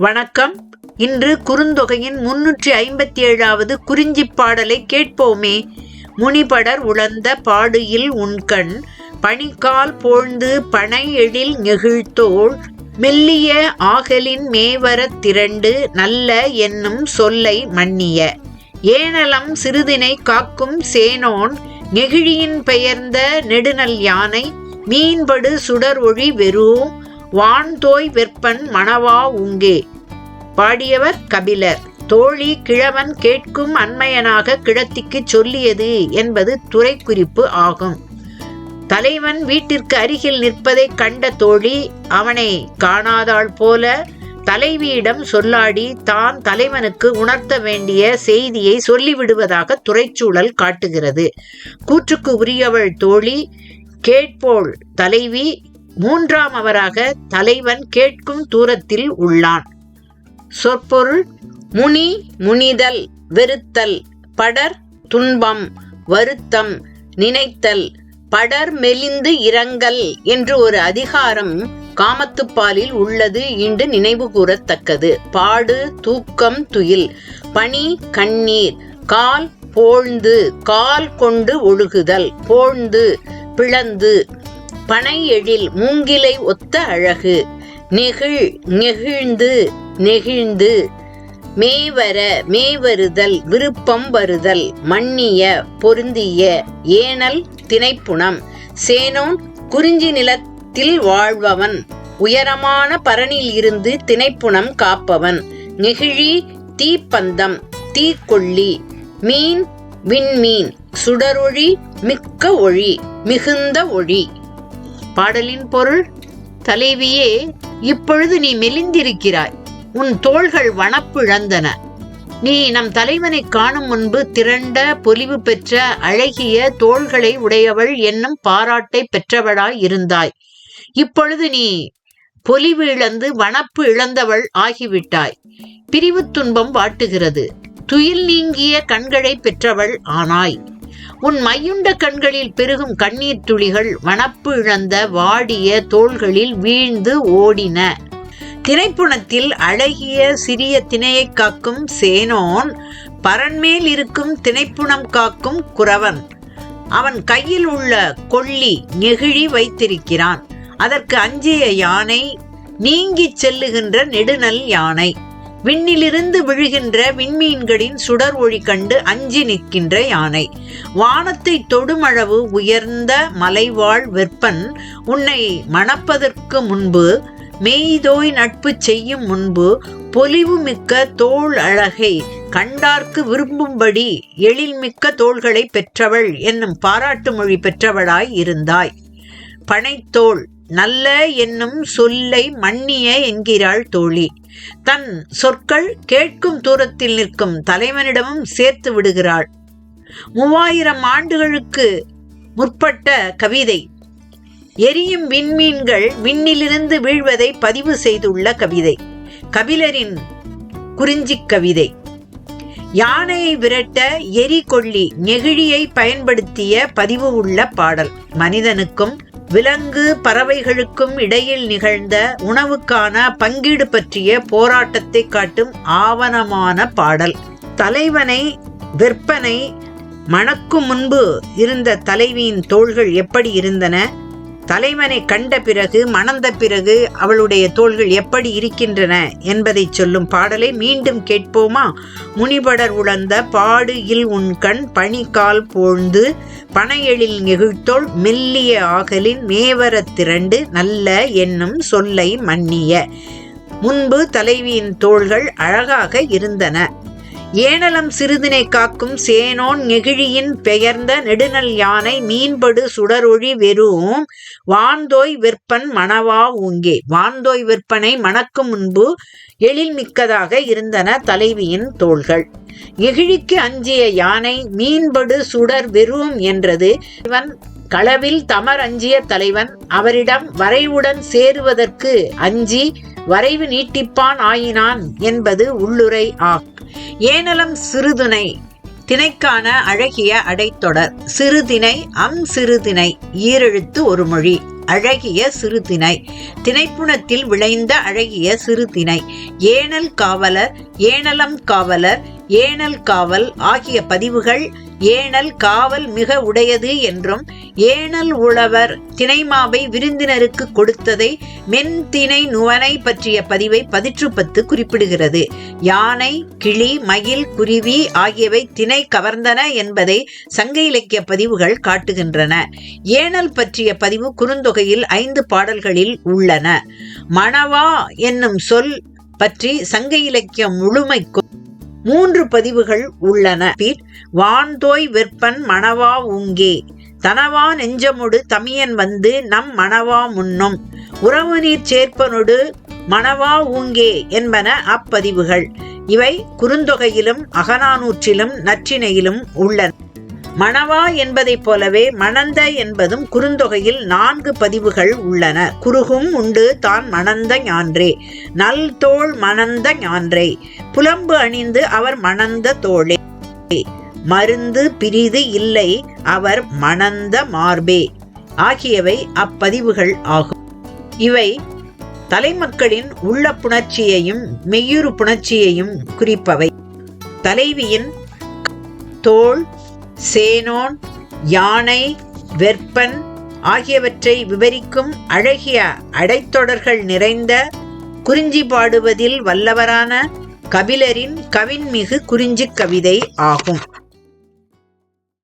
வணக்கம். இன்று குறுந்தொகையின் முன்னூற்றி ஐம்பத்தி ஏழாவது குறிஞ்சி பாடலை கேட்போமே. முனிபடர் உழந்த பாடுயில் உண்கண் பனிக்கால் போழ்ந்து பனை எழில் நெகிழ்த்தோள் மெல்லிய ஆகலின் மேவரத் திரண்டு நல்ல என்னும் சொல்லை மன்னிய. ஏனலம் சிறிதினை காக்கும் சேனோன் நெகிழியின் பெயர்ந்த நெடுநல் யானை மீன்படு சுடர் ஒளி வெறும் வான்தோய் வெற்பன் மணவா உங்கே. பாடியவர் கபிலர். தோழி கிழவன் கேட்கும் அண்மையனாக கிழத்திக்கு சொல்லியது என்பது துறைக்குறிப்பு ஆகும். தலைவன் வீட்டிற்கு அருகில் நிற்பதைக் கண்ட தோழி அவனை காணாதாள் போல தலைவியிடம் சொல்லாடி தான் தலைவனுக்கு உணர்த்த வேண்டிய செய்தியை சொல்லிவிடுவதாக துறைச்சூழல் காட்டுகிறது. கூற்றுக்கு உரியவள் தோழி கேட்போள் தலைவி மூன்றாம் அவராக தலைவன் கேட்கும் தூரத்தில் உள்ளான். சொற்பொருள் முனி முனிதல் வெறுத்தல் படர் துன்பம் வருத்தம் நினைத்தல் படர் மெலிந்து இரங்கல் என்று ஒரு அதிகாரம் காமத்துப்பாலில் உள்ளது இன்று நினைவு கூறத்தக்கது. பாடு தூக்கம் துயில் பனி கண்ணீர் கால் போழ்ந்து கால் கொண்டு ஒழுகுதல் போழ்ந்து பிளந்து பனை எழில் மூங்கிலை ஒத்த அழகு. நெகிழ் நெகிழ்ந்து நெகிழ்ந்து. மேவர மேவருதல் விருப்பம் வருதல் மன்னிய பொருந்திய ஏனல் திணைப்புணம் சேனோன் குறிஞ்சி நிலத்தில் வாழ்பவன். உயரமான பரணில் இருந்து திணைப்புணம் காப்பவன். நெகிழி தீப்பந்தம் தீக்கொள்ளி மீன் விண்மீன். சுடரொழி மிக்க ஒளி மிகுந்த ஒளி பாடலின் பொருள் தலைவியே இப்பொழுது நீ மெலிந்திருக்கிறாய். உன் தோள்கள் வனப்பிழந்தன. நீ நம் தலைவனை காணும் முன்பு திரண்ட பொலிவு பெற்ற அழகிய தோள்களை உடையவள் என்னும் பாராட்டை பெற்றவளாய் இருந்தாய். இப்பொழுது நீ பொலிவு இழந்து வனப்பு இழந்தவள் ஆகிவிட்டாய். பிரிவு துன்பம் வாட்டுகிறது. துயில் நீங்கிய கண்களை பெற்றவள் ஆனாய். உன் மையுண்ட கண்களில் பெருகும் கண்ணீர் துளிகள் வனப்பு இழந்த வாடிய தோள்களில் வீழ்ந்து ஓடின. திரைப்புணத்தில் அழகிய சிறிய திணையை காக்கும் சேனோன் பரன்மேல் இருக்கும் திணைப்புணம் காக்கும் குறவன். அவன் கையில் உள்ள கொள்ளி நெகிழி வைத்திருக்கிறான். அதற்கு அஞ்சிய யானை நீங்கிச் செல்லுகின்ற நெடுநல் யானை. விண்ணிலிருந்து விழுகின்ற விண்மீன்களின் சுடர் ஒளி கண்டு அஞ்சி நிற்கின்ற யானை. வானத்தை தொடுமளவு உயர்ந்த மலைவாழ் வெப்பன் உன்னை மணப்பதற்கு முன்பு மெய்தோய் நட்பு செய்யும் முன்பு பொலிவு மிக்க தோல் அழகை கண்டார்க்கு விரும்பும்படி எழில்மிக்க தோள்களை பெற்றவள் என்னும் பாராட்டு மொழி பெற்றவளாய் இருந்தாய். பனைத்தோள் நல்ல என்னும் சொல்லை மன்னிய என்கிறாள் தோழி. தன் சொற்கள் கேட்கும் தூரத்தில் நிற்கும் தலைவனிடமும் சேர்த்து விடுகிறாள். மூவாயிரம் ஆண்டுகளுக்கு முற்பட்ட கவிதை. எரியும் விண்மீன்கள் விண்ணிலிருந்து வீழ்வதை பதிவு செய்துள்ள கவிதை. கபிலரின் குறிஞ்சிக் கவிதை. யானையை விரட்ட எரி கொள்ளி நெகிழியை பயன்படுத்திய பதிவு உள்ள பாடல். மனிதனுக்கும் விலங்கு பறவைகளுக்கும் இடையில் நிகழ்ந்த உணவுக்கான பங்கீடு பற்றிய போராட்டத்தை காட்டும் ஆவணமான பாடல். தலைவனை விற்பனை மணக்கும் முன்பு இருந்த தலைவியின் தோள்கள் எப்படி இருந்தன? தலைவனை கண்ட பிறகு மணந்த பிறகு அவளுடைய தோள்கள் எப்படி இருக்கின்றன என்பதை சொல்லும் பாடலை மீண்டும் கேட்போமா? முனிபடர் உழந்த பாடு இல் உண்கண் பனிக்கால் போழ்ந்து பனையெழில் நெகிழ்த்தோள் மெல்லிய ஆகலின் மேவரத் திரண்டு நல்ல என்னும் சொல்லை மன்னிய. முன்பு தலைவியின் தோள்கள் அழகாக இருந்தன. ஏனலம் சிறிதினை காக்கும் சேனோன் நெகிழியின் பெயர்ந்த நெடுநல் யானை மீன்படு சுடரொழி வெறும் வான்தோய் விற்பன் மணவா ஊங்கே. வான்தோய் விற்பனை மணக்கும் முன்பு எழில் மிக்கதாக இருந்தன தலைவியின் தோள்கள். எகிழிக்கு அஞ்சிய யானை மீன்படு சுடர் வெறும் என்றது இவன் களவில் தமர் அஞ்சிய தலைவன் அவரிடம் வரைவுடன் சேருவதற்கு அஞ்சி வரைவு நீட்டிப்பான் ஆயினான் என்பது உள்ளுரை ஆக் ஏனலம் சிறுதுணை திணைக்கான அழகிய அடைத்தொடர். சிறுதிணை அம் சிறுதிணை ஈரெழுத்து ஒரு மொழி. அழகிய சிறுதிணை திணைப்புணத்தில் விளைந்த அழகிய சிறுதிணை. ஏனல் காவலர் ஏனலம் காவலர் ஏனல் காவல் ஆகிய பதிவுகள் ஏனல் காவல் மிக உடையது என்றும் ஏனல் உழவர் திணைமாவை விருந்தினருக்கு கொடுத்ததை மென்திணை நுவனை பற்றிய பதிவை பதிற்றுப்பத்து குறிப்பிடுகிறது. யானை கிளி மயில் குருவி ஆகியவை திணை கவர்ந்தன என்பதை சங்க இலக்கிய பதிவுகள் காட்டுகின்றன. ஏனல் பற்றிய பதிவு குறுந்தொகையில் ஐந்து பாடல்களில் உள்ளன. மணவா என்னும் சொல் பற்றி சங்க இலக்கியம் முழுமைக்கும் மூன்று பதிவுகள் உள்ளன. வான்தோய் வெற்பன் மணவா உங்கே. தனவா நெஞ்சமொடு தமியன் வந்து நம் மணவா முன்னும். உறவு நீர் சேர்ப்பனொடு மணவா ஊங்கே என்பன அப்பதிவுகள். இவை குறுந்தொகையிலும் அகநானூற்றிலும் நற்றினையிலும் உள்ளன. மணவா என்பதைப் போலவே மணந்த என்பதும் குறுந்தொகையில் நான்கு பதிவுகள் உள்ளன. குறுகும் உண்டு தான் மணந்த ஞான்றே. நல் தோள் மணந்த ஞான்றே. புலம்பு அணிந்து அவர் மணந்த தோளே. மருந்து பிரிது இல்லை அவர் மணந்த மார்பே. ஆகியவை அப்பதிவுகள் ஆகும். இவை தலைமக்களின் உள்ள புணர்ச்சியையும் மெய்யுறு புணர்ச்சியையும் குறிப்பவை. தலைவியின் தோல் சேனோன் யானை வெற்பன் ஆகியவற்றை விவரிக்கும் அழகிய அடைத்தொடர்கள் நிறைந்த குறிஞ்சி பாடுவதில் வல்லவரான கபிலரின் கவின்மிகு குறிஞ்சி கவிதை ஆகும்.